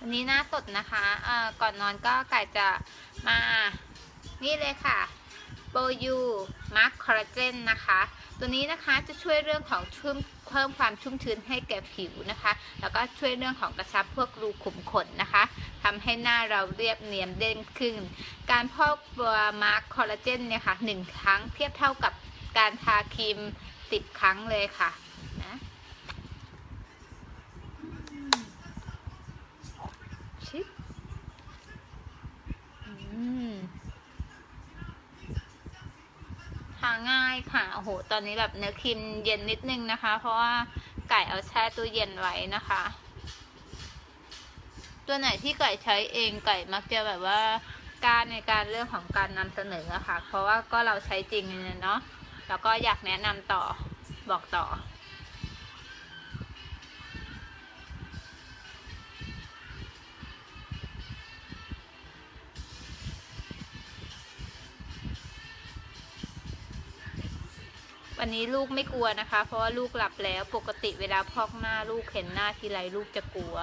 วันนี้หน้าสดนะคะเอ่อก่อนนอนก็ไก่จะมา นี่เลยค่ะโบยูมาร์คคอลลาเจนนะคะ ตัวนี้นะคะจะช่วยเรื่องของชุ่มเพิ่มความชุ่มชื้นให้แก่ผิวนะคะ แล้วก็ช่วยเรื่องของกระชับพวกรูขุมขนนะคะทำให้หน้าเราเรียบเนียนเด้งขึ้น การพอกตัวมาร์คคอลลาเจนเนี่ยค่ะหนึ่งครั้งเทียบเท่ากับการทาครีมสิบครั้งเลยค่ะนะชิปอืม ทาง่ายค่ะโอ้โหตอนนี้แบบเนื้อครีมเย็นนิดนึงนะคะ เพราะว่าไก่เอาแช่ตู้เย็นไว้นะคะ ตัวไหนที่ไก่ใช้เองไก่มักจะแบบว่ากล้ารในการเรื่องของการนำเสนอะค่ะ เพราะว่าก็เราใช้จริงเนี่ยเนาะแล้วก็อยากแนะนำต่อบอกต่อ วันนี้ลูกไม่กลัวนะคะ เพราะว่าลูกหลับแล้วปกติเวลาพอกหน้าลูกเห็นหน้าทีไรลูกจะกลัว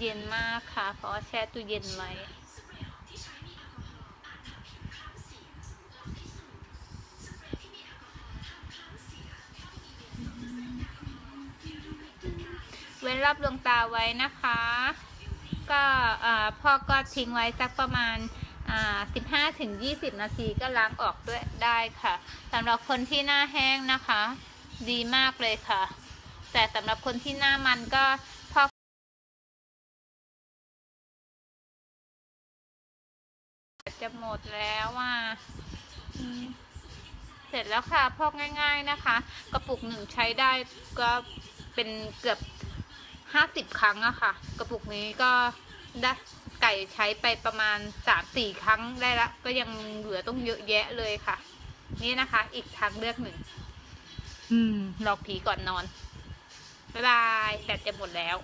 เย็นมากค่ะ เพราะว่าแช่ตู้เย็นไว้ เว้นรับดวงตาไว้นะคะ ก็พ่อก็ทิ้งไว้สักประมาณ15ถึง20 นาทีก็ล้างออกด้วยได้ค่ะสำหรับคนที่หน้าแห้งนะคะ ดีมากเลยค่ะ แต่สำหรับคนที่หน้ามันก็พอกจะหมดแล้วอะเสร็จแล้วค่ะ พอกง่าย ๆนะคะ กระปุกหนึ่งใช้ได้ก็เป็นเกือบ ห้าสิบครั้งอะค่ะ กระปุกนี้ก็ได้ไก่ใช้ไปประมาณสามสี่ครั้งได้ละ ก็ยังเหลือต้องเยอะแยะเลยค่ะ นี่นะคะ อีกทางเลือกหนึ่ง อืมหลอกผีก่อนนอน บ๊ายบายแบตจะหมดแล้ว